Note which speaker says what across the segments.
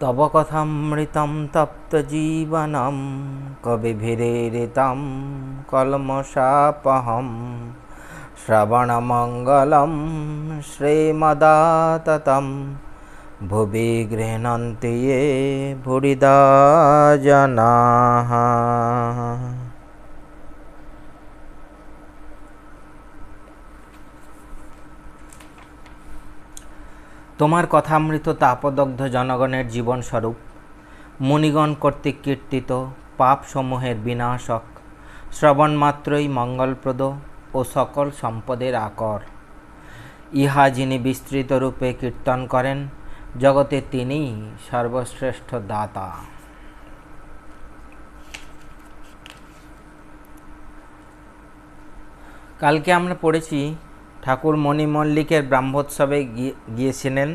Speaker 1: তব কথামৃতম তপ্তজীবনম কবিভিরেরিতম কলমশাপহম। শ্রবণমঙ্গলম শ্রীমদাততম ভুবি গৃহণন্তি ভুরিদা জনাः তোমার কথামৃত তাপদগ্ধ জনগণের জীবনস্বরূপ, মুনিগণ কর্তৃক কীর্তিত, পাপসমূহের বিনাশক শ্রবণ মাত্রই মঙ্গলপ্রদ ও সকল সম্পদের আকর। ইহা যিনি বিস্তৃত রূপে কীর্তন করেন, জগতে তিনিই সর্বশ্রেষ্ঠ দাতা। কালকে আমরা পড়েছি ঠাকুর মণি মল্লিকের ব্রাহ্মোৎসবে গিয়েছিলেন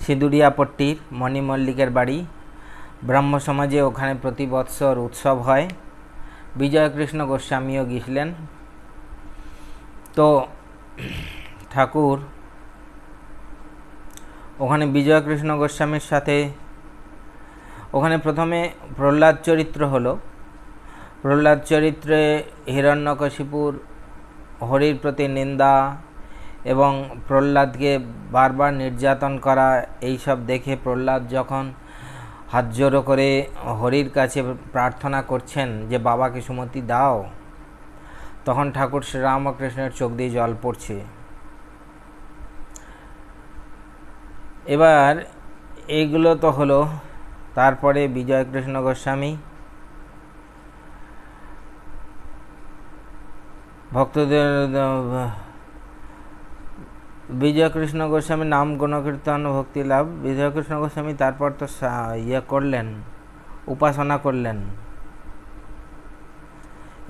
Speaker 1: সিঁদুরিয়াপট্টির মণি মল্লিকের বাড়ি। ব্রাহ্ম সমাজে ওখানে প্রতি বৎসর উৎসব হয়। বিজয়কৃষ্ণ গোস্বামীও গিয়েছিলেন। তো ঠাকুর ওখানে বিজয়কৃষ্ণ গোস্বামীর সাথে ওখানে প্রথমে প্রহ্লাদ চরিত্র হলো। প্রহ্লাদ চরিত্রে হিরণ্যকশিপুর হরির প্রতি নিন্দা এবং প্রহ্লাদকে বারবার নির্যাতন করা, এই সব দেখে প্রহ্লাদ যখন হাত জোড়ো করে হরির কাছে প্রার্থনা করছেন যে, বাবাকে সুমতি দাও, তখন ঠাকুর শ্রীরামকৃষ্ণের চোখ দিয়ে জল পড়ছে। এবার এইগুলো তো হলো, তারপরে বিজয়কৃষ্ণ গোস্বামী ভক্তদের বিজয়কৃষ্ণ গোস্বামী নাম গুণকীর্তন ভক্তি লাভ। বিজয়কৃষ্ণ গোস্বামী তারপর তো ইয়ে করলেন, উপাসনা করলেন।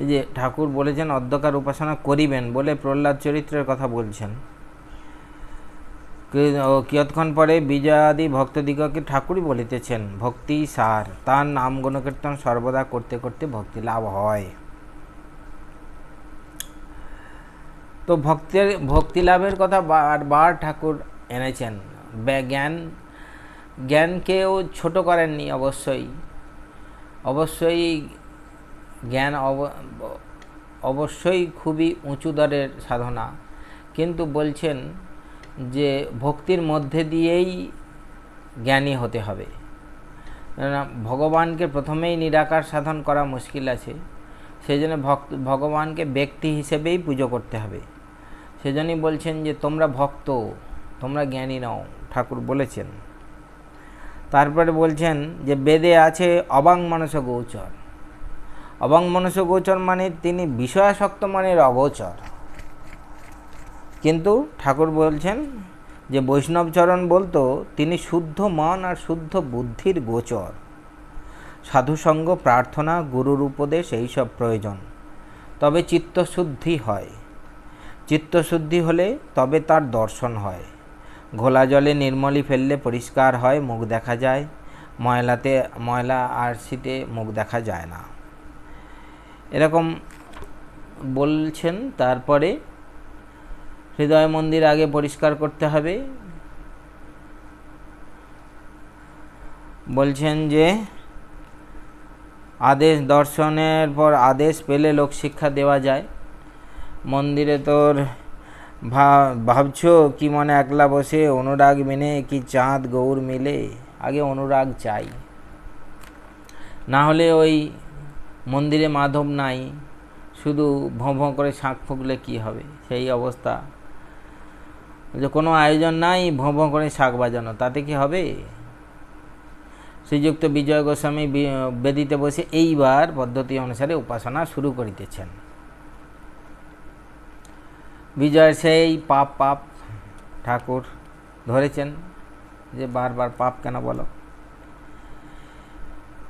Speaker 1: এই যে ঠাকুর বলেছেন অধ্যকার উপাসনা করিবেন বলে প্রহ্লাদ চরিত্রের কথা বলছেন। কিয়ৎক্ষণ পরে বিজয়াদি ভক্তদিগকে ঠাকুরই বলিতেছেন, ভক্তি সার, তার নাম গুণকীর্তন সর্বদা করতে করতে ভক্তি লাভ হয়। তো ভক্তের, ভক্তি লাভের কথা বারবার ঠাকুর এনেছেন। জ্ঞান জ্ঞানকেও ছোট করেননি অবশ্যই। অবশ্যই জ্ঞান অবশ্যই খুবই উঁচু দরের সাধনা। কিন্তু বলছেন যে ভক্তির মধ্যে দিয়েই জ্ঞানী হতে হবে। ভগবানকে প্রথমেই নিরাকার সাধন করা মুশকিল আছে। সেই জন্য ভক্ত, ভগবানকে ব্যক্তি হিসেবেই পুজো করতে হবে। সেজন্যই বলছেন যে, তোমরা ভক্ত, তোমরা জ্ঞানী নাও। ঠাকুর বলেছেন। তারপরে বলছেন যে, বেদে আছে অবাং মানস গোচর। অবাং মানস গোচর মানে তিনি বিষয়াসক্ত মানের অগোচর। কিন্তু ঠাকুর বলছেন যে বৈষ্ণবচরণ বলতো, তিনি শুদ্ধ মন আর শুদ্ধ বুদ্ধির গোচর। সাধুসঙ্গ, প্রার্থনা, গুরুর উপদেশ, এইসব প্রয়োজন। তবে চিত্তশুদ্ধি হয়। চিত্তশুদ্ধি হলে তবে তার দর্শন হয়। ঘোলা জলে নির্মলি ফেললে পরিষ্কার হয়, মুখ দেখা যায়। ময়লাতে, ময়লা আর আরশিতে মুখ দেখা যায় না। এরকম বলছেন, তারপরে হৃদয় মন্দির আগে পরিষ্কার করতে হবে। বলছেন যে, আদেশ দর্শনের পর আদেশ পেলে লোক শিক্ষা দেওয়া যায়। মন্দিরে তোর ভাবছ কি মনে একলা বসে অনুরাগ মেনে কি চাঁদ গৌর মিলে? আগে অনুরাগ চাই। না হলে ওই মন্দিরে মাধব নাই, শুধু ভোঁ ভোঁ করে শাঁখ ফুকলে কি হবে? সেই অবস্থা। যে কোনো আয়োজন নাই, ভোঁ ভোঁ করে শাঁখ বাজানো, তাতে কি হবে? শ্রীযুক্ত বিজয় গোস্বামী বেদিতে বসে এইবার পদ্ধতি অনুসারে উপাসনা শুরু করিতেছেন। বিজয়ের সেই পাপ পাপ ঠাকুর ধরেছেন যে বারবার পাপ কেন বলো?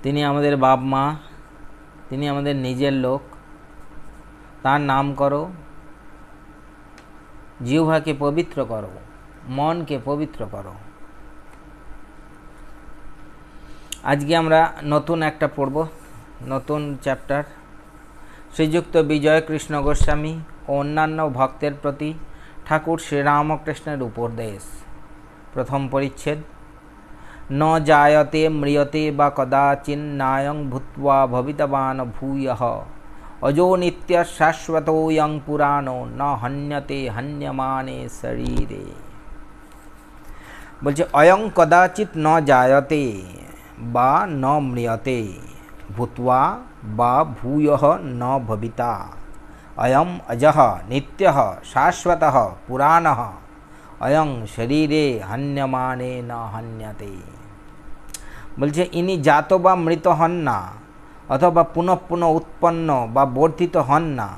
Speaker 1: তিনি আমাদের বাপ মা, তিনি আমাদের নিজের লোক। তার নাম করো, জিহ্বাকে পবিত্র করো, মনকে পবিত্র করো। আজকে আমরা নতুন একটা পড়ব নতুন চ্যাপ্টার শ্রীযুক্ত বিজয় কৃষ্ণ গোস্বামী ও অন্যান্য ভক্তের প্রতি ঠাকুর শ্রীরামকৃষ্ণের উপদেশ। প্রথম পরিচ্ছেদ। ন জায়তে ম্রিয়তে বা কদাচিন্নায়ং ভূত্বা ভবিতবান ভূয়। অজো নিত্য শাশ্বতোয়ং পুরাণো ন হন্যতে হন্যমানে শরীরে। বলছে, অয়ং কদাচিৎ ন জায়তে বা ন ম্রিয়তে, ভূত্বা বা ভূয় ন ভবিতা। অয়ম অজহ নিত্য শাশ্বত পুরাণ অয়ং শরীরে হন্যমানে ন হন্যতে বলছে ইনি জাত বা মৃত হন না অথবা পুনঃ পুনঃ উৎপন্ন বা বর্ধিত হন না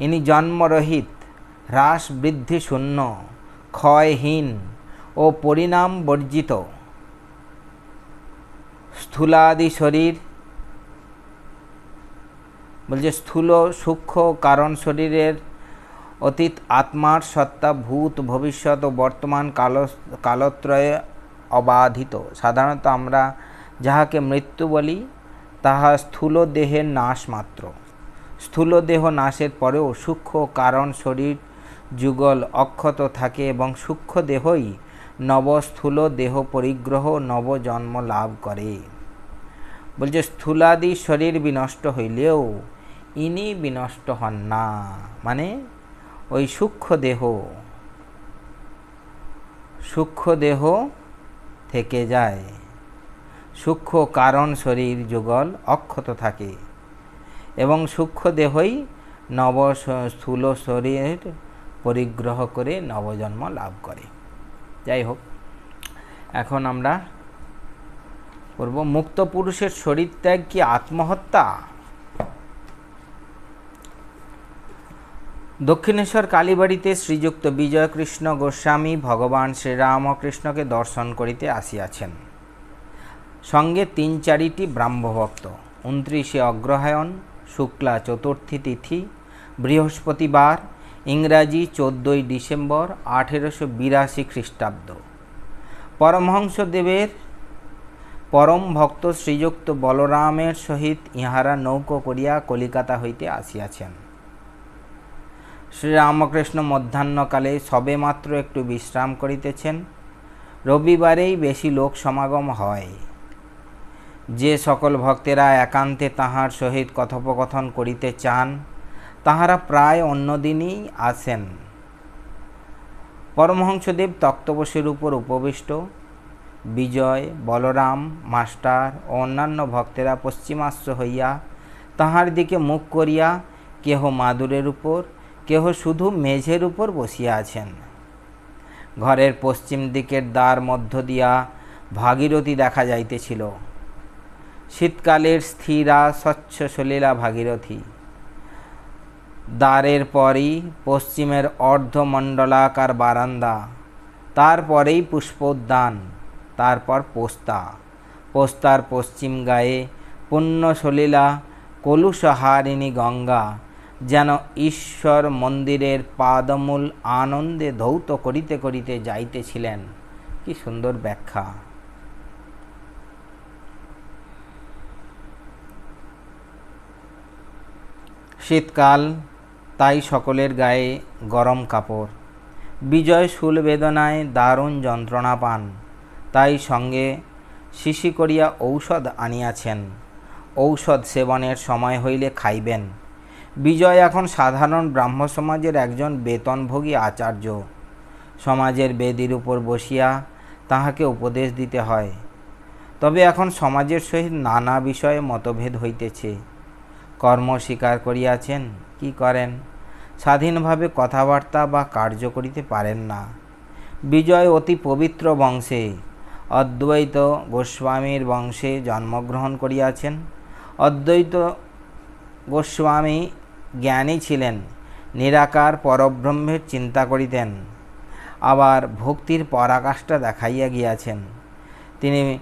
Speaker 1: ইনি জন্মরহিত হ্রাস বৃদ্ধি শূন্য ক্ষয়হীন ও পরিণাম বর্জিত স্থূলাদি শরীর বলছে স্থূল সূক্ষ্ম কারণ শরীরের অতীত আত্মার সত্তা, ভূত, ভবিষ্যৎ ও বর্তমান কাল, কালত্রয়ে অবাধিত। সাধারণত আমরা যাহাকে মৃত্যু বলি, তাহা স্থূল দেহের নাশ মাত্র। স্থূল দেহ নাশের পরেও সূক্ষ্ম কারণ শরীর যুগল অক্ষত থাকে এবং সূক্ষ্ম দেহই নবস্থূল দেহ পরিগ্রহ নবজন্ম লাভ করে। বলছে স্থূলাদি শরীর বিনষ্ট হইলেও ইনি বিনষ্ট হন না। মানে ওই সূক্ষ্ম দেহ সূক্ষ্ম দেহ থেকে যায়। সূক্ষ্ম কারণ শরীর যুগল অক্ষত থাকে এবং সূক্ষ্ম দেহই নব স্থূল শরীর পরিগ্রহ করে নবজন্ম লাভ করে। যাই হোক, এখন আমরা করব মুক্ত পুরুষের শরীর ত্যাগ কি আত্মহত্যা? দক্ষিণেশ্বর কালীবাড়িতে শ্রীযুক্ত বিজয়কৃষ্ণ গোস্বামী ভগবান শ্রীরামকৃষ্ণকে দর্শন করিতে আসিয়াছেন। সঙ্গে তিন চারিটি ব্রাহ্মভক্ত, উনত্রিশে অগ্রহায়ণ, শুক্লা চতুর্থী তিথি, বৃহস্পতিবার, ইংরাজি চোদ্দোই ডিসেম্বর, আঠেরোশো বিরাশি খ্রিস্টাব্দ। পরমহংসদেবের পরম ভক্ত শ্রীযুক্ত বলরামের সহিত ইহারা নৌকো করিয়া কলিকাতা হইতে আসিয়াছেন। শ্রীরামকৃষ্ণ মধ্যাহ্নকালে সবেমাত্র একটু বিশ্রাম করিতেছেন। রবিবারেই বেশি লোক সমাগম হয়। যে সকল ভক্তেরা একান্তে তাহার সহিত কথোপকথন করিতে চান, তাহারা প্রায় অন্যদিনই আসেন। পরমহংসদেব তক্তবশের উপর উপবিষ্ট। বিজয়, বলরাম, মাস্টার ও অন্যান্য ভক্তেরা পশ্চিমাশ্র হইয়া তাহার দিকে মুখ করিয়া কেহ মাদুরের উপর কেহ শুধু মেঝের উপর বসিয়া আছেন। ঘরের পশ্চিম দিকের দ্বার মধ্য দিয়া ভাগীরথী দেখা যাইতেছিল। শীতকালের স্থিরা, স্বচ্ছ, সলীলা ভাগীরথী। দ্বারের পরই পশ্চিমের অর্ধমণ্ডলাকার বারান্দা, তারপরেই পুষ্পোদ্যান, তারপর পোস্তা। পোস্তার পশ্চিম গায়ে পুণ্যসলীলা কলুষহারিণী গঙ্গা যেন ঈশ্বর মন্দিরের পাদমূল আনন্দে ধৌত করিতে করিতে যাইতেছিলেন। কি সুন্দর ব্যাখ্যা। শীতকাল, তাই সকলের গায়ে গরম কাপড়। বিজয় শুল বেদনায় দারুণ যন্ত্রণা পান। তাই সঙ্গে শিশি করিয়া ঔষধ আনিয়াছেন। ঔষধ সেবনের সময় হইলে খাইবেন। বিজয় এখন সাধারণ ব্রাহ্ম সমাজের একজন বেতনভোগী আচার্য। সমাজের বেদির উপর বসিয়া তাহাকে উপদেশ দিতে হয়। তবে এখন সমাজের সহিত নানা বিষয়ে মতভেদ হইতেছে। কর্ম স্বীকার করিয়াছেন, কি করেন? স্বাধীনভাবে কথাবার্তা বা কার্য করিতে পারেন না। বিজয় অতি পবিত্র বংশে। অদ্বৈত গোস্বামীর বংশে জন্মগ্রহণ করিয়াছেন। অদ্বৈত গোস্বামী জ্ঞানী ছিলেন, নিরাকার পরব্রহ্মের চিন্তা করিতেন। আবার ভক্তির পরাকাষ্ঠা দেখাইয়া গিয়াছেন। তিনি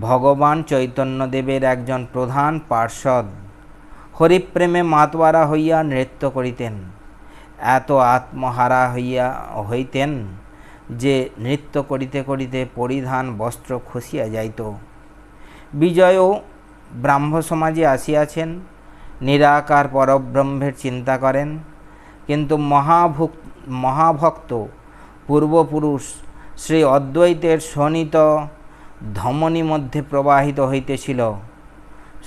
Speaker 1: ভগবান চৈতন্যদেবের একজন প্রধান পার্ষদ। হরিপ্রেমে মাতোয়ারা হইয়া নৃত্য করিতেন। এত আত্মহারা হইয়া হইতেন যে নৃত্য করিতে করিতে পরিধান বস্ত্র খসিয়া যাইত। বিজয়ও ব্রাহ্ম সমাজে আসিয়াছেন। নিরাকার পরব্রহ্মের চিন্তা করেন। কিন্তু মহাভুক মহাভক্ত পূর্বপুরুষ শ্রী অদ্বৈতের শোণিত ধমনী মধ্যে প্রবাহিত হইতেছিল।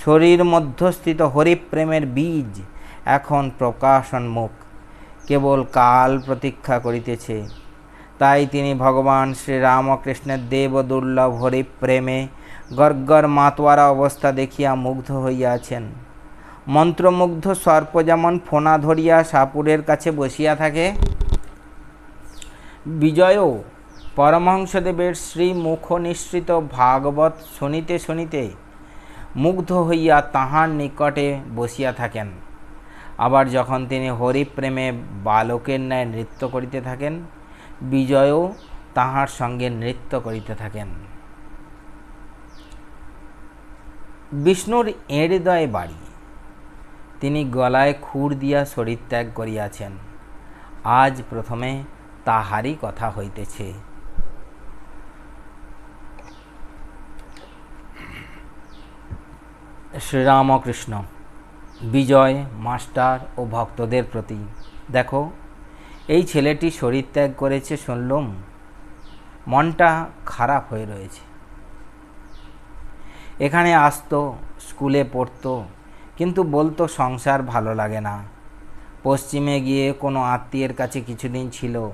Speaker 1: শরীর মধ্যস্থিত হরিপ্রেমের বীজ এখন প্রকাশন্মুখ, কেবল কাল প্রতীক্ষা করিতেছে। তাই তিনি ভগবান শ্রীরামকৃষ্ণের দেব দুর্লভ হরিপ্রেমে গর্গর মাতোয়ারা অবস্থা দেখিয়া মুগ্ধ হইয়াছেন। মন্ত্রমুগ্ধ সর্প যেমন ফোনা ধরিয়া সাপুরের কাছে বসিয়া থাকে, বিজয়ও পরমহংসদেবের শ্রীমুখ নিঃসৃত ভাগবত শুনিতে শুনিতে মুগ্ধ হইয়া তাহার নিকটে বসিয়া থাকেন। আবার যখন তিনি হরিপ্রেমে বালকের ন্যায় নৃত্য করিতে থাকেন, বিজয়ও তাহার সঙ্গে নৃত্য করিতে থাকেন। বিষ্ণুর এঁড়দয় বাড়ি। তিনি গলায় খুর দিয়া শরীর ত্যাগ করিয়াছেন। আজ প্রথমে তাহারই কথা হইতেছে। শ্রীরামকৃষ্ণ, বিজয় মাস্টার ও ভক্তদের প্রতি, দেখো, এই ছেলেটি শরীর ত্যাগ করেছে শুনলুম? মনটা খারাপ হয়ে রয়েছে। এখানে আসতো, স্কুলে পড়তো কিন্তু বলতো সংসার ভালো লাগে না। পশ্চিমে গিয়ে কোনো আত্মীয়ের কাছে কিছুদিন ছিল।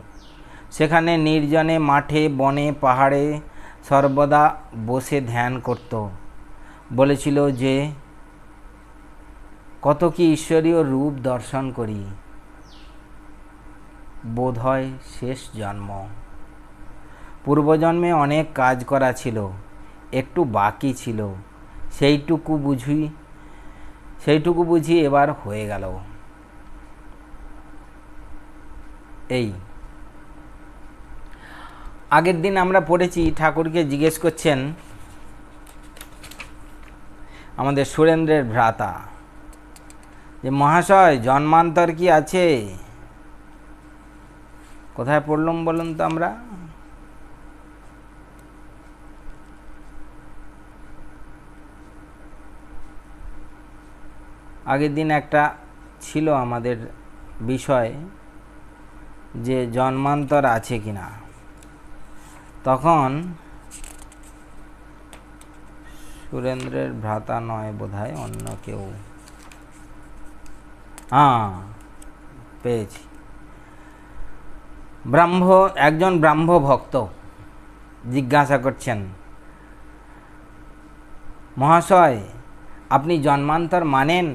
Speaker 1: সেখানে নির্জনে মাঠে, বনে, পাহাড়ে সর্বদা বসে ধ্যান করত। বলেছিল যে, কত কি ঈশ্বরীয় রূপ দর্শন করি। বোধ হয় শেষ জন্ম। পূর্বজন্মে অনেক কাজ করা ছিল, একটু বাকি ছিল। সেইটুকু বুঝি সেইটুকু বুঝি এবার হয়ে গেল। এই। আগের দিন আমরা পড়েছি, ঠাকুরকে জিজ্ঞেস করছেন আমাদের সুরেন্দ্রের ভ্রাতা যে, মহাশয়, জন্মান্তর কি আছে? কোথায় পড়লাম বলুন তো আমরা? আগের দিন একটা ছিল আমাদের বিষয় যে জন্মান্তর আছে কিনা তখন সুরেন্দ্রের ভ্রাতা নয় বোধহয়, অন্য কেউ। হ্যাঁ পেয়েছি। ব্রাহ্ম, একজন ব্রাহ্ম ভক্ত জিজ্ঞাসা করছেন, মহাশয়, আপনি জন্মান্তর মানেন?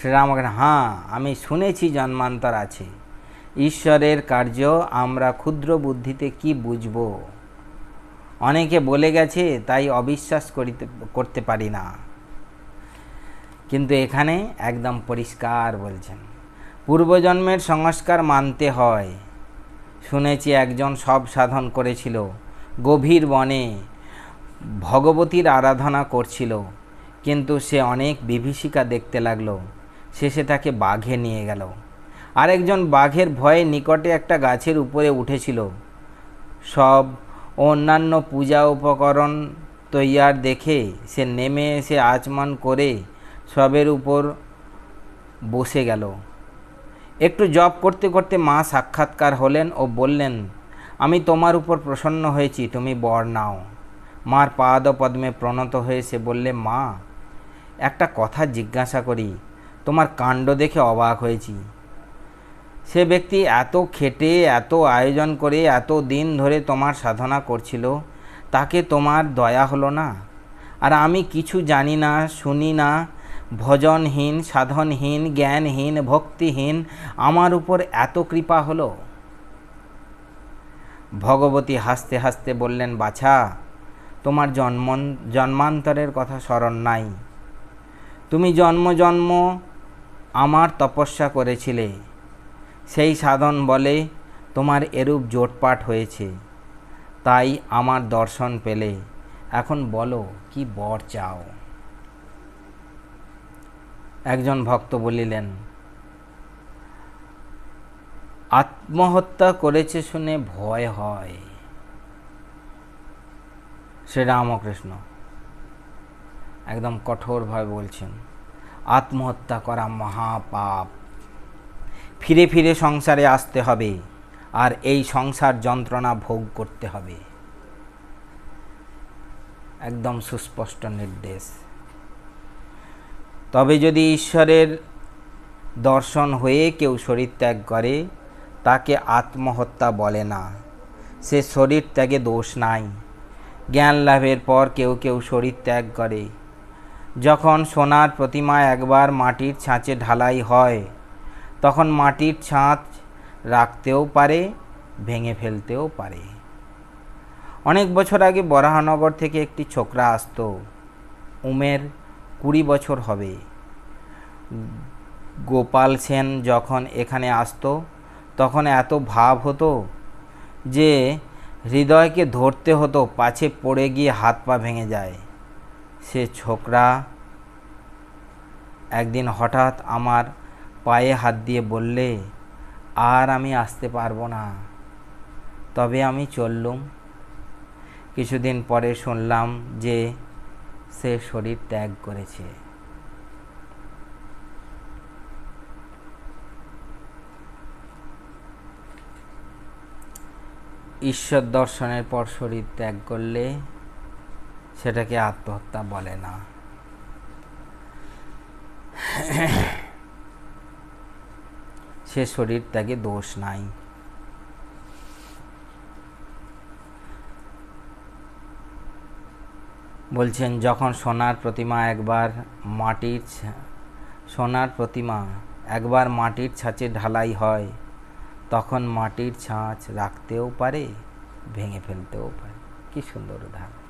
Speaker 1: শ্রীরামকৃষ্ণ হ্যাঁ আমি শুনেছি জন্মান্তর আছে। ঈশ্বরের কার্য আমরা ক্ষুদ্র বুদ্ধিতে কি বুঝব? অনেকে বলে গেছে, তাই অবিশ্বাস করিতে, করতে পারি না। কিন্তু এখানে একদম পরিষ্কার বলছেন, পূর্বজন্মের সংস্কার মানতে হয়। শুনেছি একজন সব সাধন করেছিল, গভীর বনে ভগবতীর আরাধনা করছিল, কিন্তু সে অনেক বিভীষিকা দেখতে লাগল। শেষে তাকে বাঘে নিয়ে গেল। আরেকজন বাঘের ভয়ে নিকটে একটা গাছের উপরে উঠেছিল। সব অন্যান্য পূজা উপকরণ তৈয়ার দেখে সে নেমে এসে আচমান করে সবের উপর বসে গেল। একটু জব করতে করতে মা সাক্ষাৎকার হলেন ও বললেন, আমি তোমার উপর প্রসন্ন হয়েছি, তুমি বর নাও। মার পাদ পদ্মে প্রণত হয়ে সে বললে, মা, একটা কথা জিজ্ঞাসা করি তোমার কাণ্ড দেখে অবাক হয়েছি। সে ব্যক্তি এত খেটে, এত আয়োজন করে, এত দিন ধরে তোমার সাধনা করছিল, তাকে তোমার দয়া হলো না। আর আমি কিছু জানি না, শুনি না, ভজনহীন, সাধনহীন, জ্ঞানহীন, ভক্তিহীন, আমার উপর এত কৃপা হলো। ভগবতী হাসতে হাসতে বললেন, বাছা, তোমার জন্ম জন্মান্তরের কথা স্মরণ নাই। তুমি জন্ম জন্ম আমার তপস্যা করেছিলে। সেই সাধন বলে তোমার এরূপ জোটপাট হয়েছে। তাই আমার দর্শন পেলে। এখন বলো, কি বর চাও? একজন ভক্ত বলিলেন, আত্মহত্যা করেছে শুনে ভয় হয়। শ্রীরামকৃষ্ণ একদম কঠোরভাবে বলছেন আত্মহত্যা করা মহাপাপ। ফিরে ফিরে সংসারে আসতে হবে, আর এই সংসার যন্ত্রণা ভোগ করতে হবে। একদম সুস্পষ্ট নির্দেশ। তবে যদি ঈশ্বরের দর্শন হয়ে কেউ শরীর ত্যাগ করে, তাকে আত্মহত্যা বলে না। সে শরীর ত্যাগে দোষ নাই। জ্ঞান লাভের পর কেউ কেউ শরীর ত্যাগ করে। যখন সোনার প্রতিমা একবার মাটির ছাঁচে ঢালাই হয়, তখন মাটির ছাঁচ রাখতেও পারে, ভেঙে ফেলতেও পারে। অনেক বছর আগে বরাহনগর থেকে একটি ছোকরা আসতো। উমের কুড়ি বছর হবে। গোপাল সেন যখন এখানে আসতো, তখন এত ভাব হতো যে হৃদয়কে ধরতে হতো, পাছে পড়ে গিয়ে হাত পা ভেঙে যায়। সে ছোকরা একদিন হঠাৎ আমার পায়ে হাত দিয়ে বললে, আর আমি আসতে পারব না। তবে আমি চললুম। কিছুদিন পরে শুনলাম যে সে শরীর ত্যাগ করেছে। ঈশ্বর দর্শনের পর শরীর ত্যাগ করলে সেটাকে আত্মহত্যা বলে না। সে শরীর ত্যাগে দোষ নাই। বলছেন, যখন সোনার প্রতিমা একবার মাটির সোনার প্রতিমা একবার মাটির ছাঁচে ঢালাই হয়, তখন মাটির ছাঁচ রাখতেও পারে, ভেঙে ফেলতেও পারে। কি সুন্দর উদাহরণ।